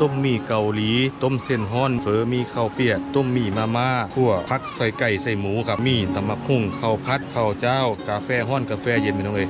ต้มหมี่เกาหลี ต้มเส้นฮ้อน เฟอมีข้าวเปียก ต้มหมี่มาม่าขั่วพักใส่ไก่ใส่หมูครับมีตำมักหุ่งข้าวพัดข้าวเจ้า กาแฟฮ้อนกาแฟเย็นพี่น้องเอ้ย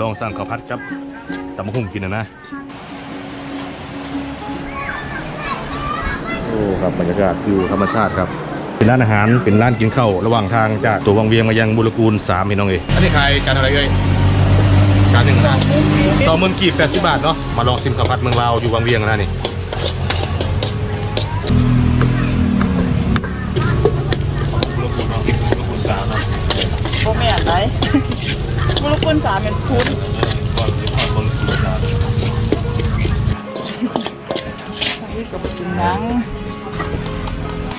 ลองสั่งข้าวพัดครับตำมักหุ่งกินนะนะโอ้ครับบรรยากาศวิวธรรมชาติครับ เป็นร้านอาหารเป็นร้านกินข้าวระหว่างทางจากตัววังเวียงมายังบุรกูลสามพี่น้องเอยอันนี้ใครการอะไรเอ่ยการหนึ่งนะสองหมื่นกีบแปดสิบบาทเนาะมาลองซิมข้าวผัดเมืองลาวอยู่วังเวียงนะนี่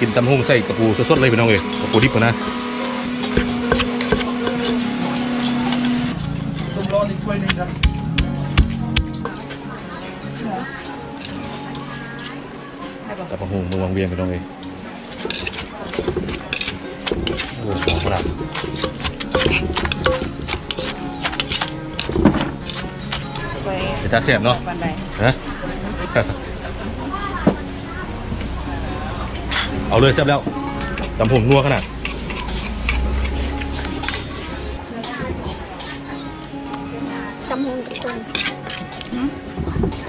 กินตำหุ่งใส่กระปูสดๆเลยพี่น้องเอยกระปูดิบก่อนนะให้บ่ตำหุ่งเมืองวังเวียงพี่น้องเอยโอ้หอมขนาดไปเป็นตาเสียบเนาะบันไดฮะ เอาเลยจับแล้วตำผงนัวขนาดจำหงกับคน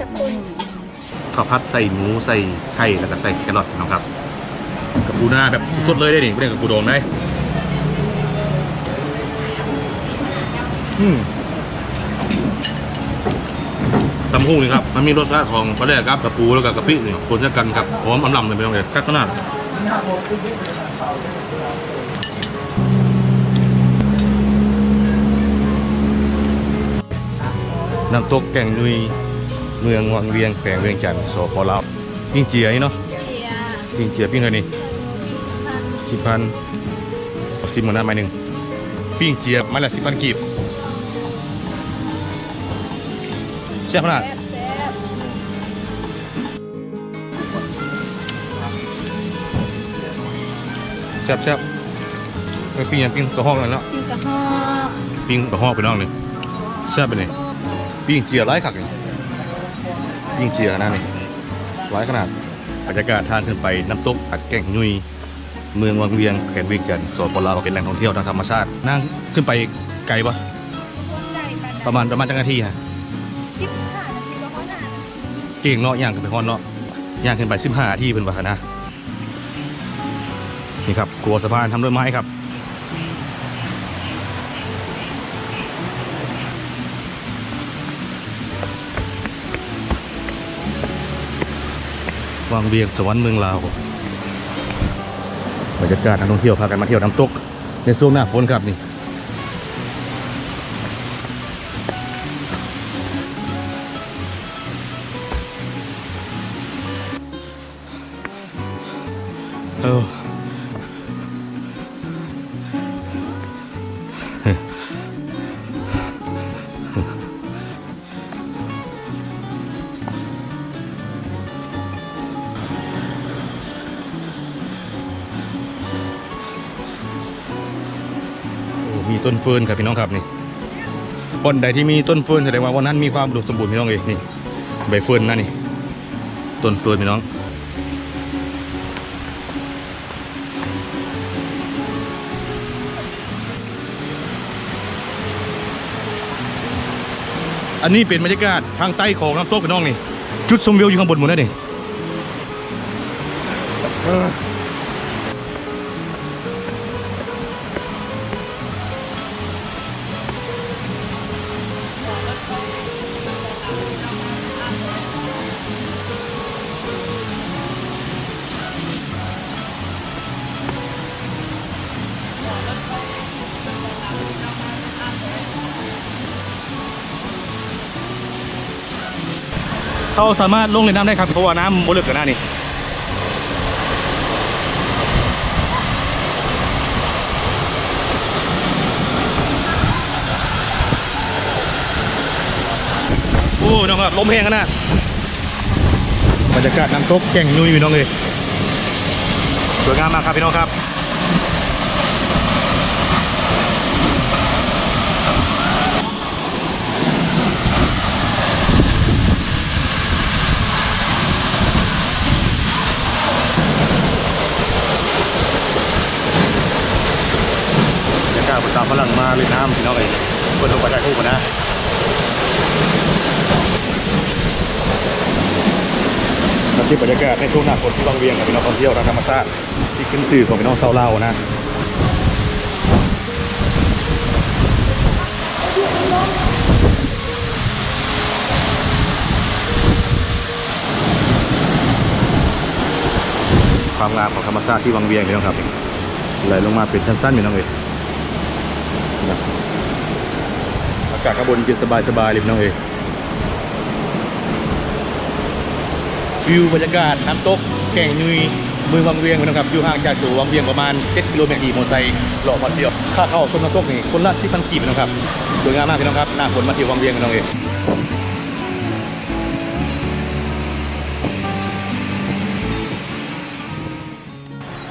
จับคนข้าวพัดใส่หมูใส่ไข่แล้วก็ใส่แครอทนะครับ กับปูนาแบบสดเลยได้ดิไม่ได้กับปูดองได้อืมตำหูนี่ครับ มันมีรสชาติของปลาแรกครับกับปูแล้วก็กะปินี่คนจะกันครับหอมอำลำเลยไม่ต้องเลยกัดขนาด น้ำตกแก่งนุยเมืองวังเวียงแขวงเวียงจันทร์สปลาวปิ้งเจียนี่เนาะปิ้งเจียปิ้งอะไรนี่สิบพันสิบมันนะไม้หนึ่งปิ้งเจียไม้ละสิบพันกีบแซ่บขนาด ซ่บแซ่บเอ้ยปิ้งยังปิ้งกระห้องกันแล้วกินกระหอกปิ้งกระห้องไปน้องเลยแซ่บไปเลยปิ้งเจียร้ายขักเลยปิ้งเจียขนาดนี้ร้ายขนาดบรรยากาศทางขึ้นไปน้ำตกอัดแก่งยุยเมืองวังเวียงแขนเวียงจันทร์สปลาวเป็นแหล่งท่องเที่ยวทางธรรมชาติ นั่งขึ้นไปไกลปะประมาณประมาณจังนาทีฮะสิบห้านาทีก็พอหนา เก่งเนาะย่างขึ้นไปฮอนเนาะย่างขึ้นไปสิบห้านาทีเป็นวะนะ นี่ครับกลัวสะพานทำด้วยไม้ครับ วังเวียงสวรรค์เมืองลาวบรรยากาศนักท่องเที่ยวพากันมาเที่ยวน้ำตก ในช่วงหน้าฝนครับนี่เออ ต้นเฟิร์นครับพี่น้องครับนี่บอนใดที่มีต้นเฟิร์นแสดงว่าวันนั้นมีความอุดมสมบูรณ์พี่น้องเอ้ยนี่ใบเฟิร์นนะนี่ต้นเฟิร์นพี่น้องอันนี้เป็นบรรยากาศทางใต้ของน้ำตกพี่น้องนี่ จุดชมวิวอยู่ข้างบนหมดเลยนี่ เขาสามารถลงเล่นน้ำได้ครับเพราะว่าน้ำบนลึกกันหน้านี่โอ้น้องครับลมแห้งกันนะบรรยากาศน้ำตกแก่งนุ้ยพี่น้องเลยสวยงามมากครับพี่น้องครับ ภาษาฝรั่งมาเลยน้ำพี่น้องเอ้ยเปิดลงปถ่ายรูปกันนะน้ำจิ้มบรรยากาศในช่วงหน้าฝนที่บางเวียงกับพี่น้องท่องเที่ยวทางธรรมชาติที่ขึ้นสื่อของพี่น้องเซาเล่านะความงามของธรรมชาติที่บางเวียงพี่น้องครับไหลลงมาเป็นสั้นๆพี่น้องเอ้ย นะอากาศข้างบนเย็นสบายๆเลยพี่น้องเอ้ยวิวบรรยากาศน้ำตกแก่งนุยเมืองวังเวียงน้องครับอยู่ห่างจากตัววังเวียงประมาณ 7 กิโลเมตรขี่มอเตอร์ไซค์เลาะพอเที่ยวค่าเข้าชมน้ำตกนี่คนละที่พันกีบน้องครับสวยงามมากพี่น้องครับหน้าฝนมาเที่ยววังเวียงพี่น้องเอ้ย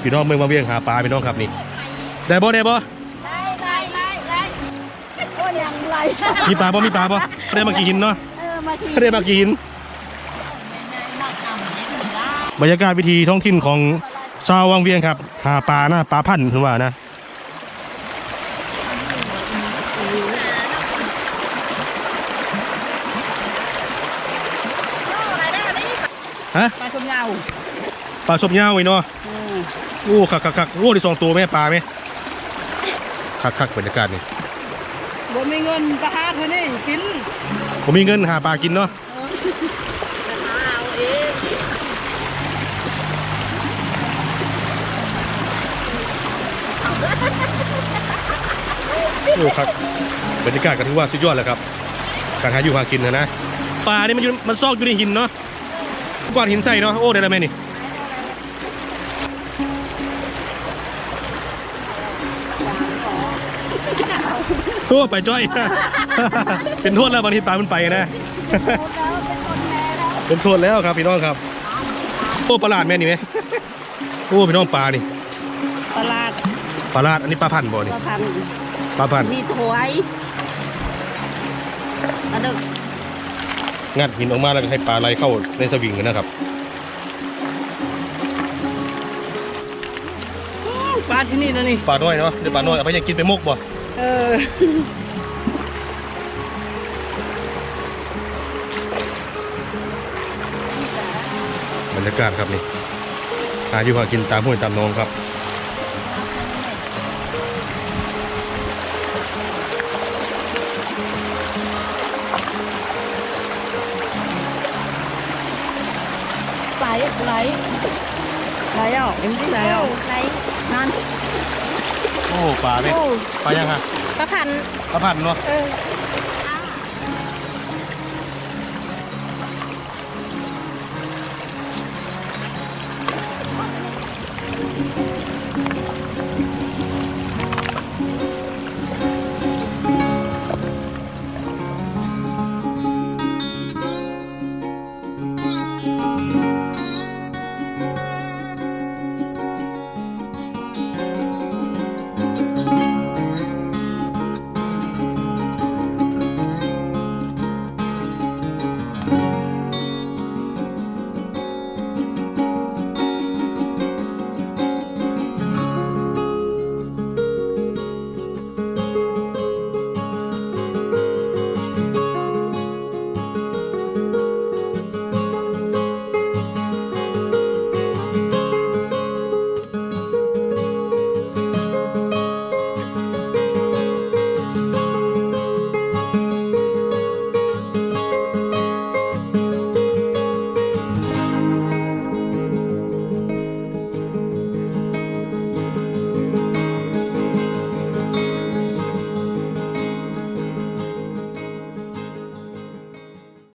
พี่น้องเมืองมาเวียงหาปลาพี่น้องครับนี่ได้บ่ได้บ่ ยยังไล่มีปลาบ่มีปลาบ่ได้มากี่หินเนาะเออมาทีได้มากี่หินบรรยากาศวิธีท้องถิ่นของชาววังเวียงครับหาปลานะปลาพันธุ์คือว่านะฮะปลาชมยาวปลาชมยาวไว้เนาะโอ้คักคักคักโอ้ได้สองตัวไหมปลาไหมคักคักบรรยากาศนี่ บ่มีเงินก็หาเท่านี้กินผมมีเงินหาปลากินเนาะเอาเองโอ้ครับบรรยากาศก็ถือว่าสุดยอดแล้วครับ การหาอยู่หากินนะนะปลานี่มันอยู่มันซอกอยู่ในหินเนาะก้อนหินใส่เนาะโอ้ได้แล้วแม่นี่ โอ้ไปจ้อย เป็นโทษแล้วบางทีปลามันไปนะ เป็นโทษแล้วครับพี่น้องครับ โอ้ปลาลาดแม่นี่ไหมโอ้พี่น้องปลานี่ตลาดปลาลาดอันนี้ปลาพันธุ์บ่นี่ก็พันปลาพันธุ์นี่ถวยอันนึงงัดหินออกมาแล้วก็ให้ปลาไหลเข้าในสวิงกันนะครับปลาที่นี่นะนี่ปลาน้อยเนาะเดี๋ยวปลาน้อยเอาไปยังกินไปมกบ่ เออ บรรยากาศครับนี่หาอยู่หากินตามห้วยตามหนองครับ ไหลไหลไหลอะเอ็มที่ไหลอะไล่นั่นโอ้ปลาเนี่ยโอ้ปลายังฮะประพันธ์ปลาพันธุ์เนาะเออ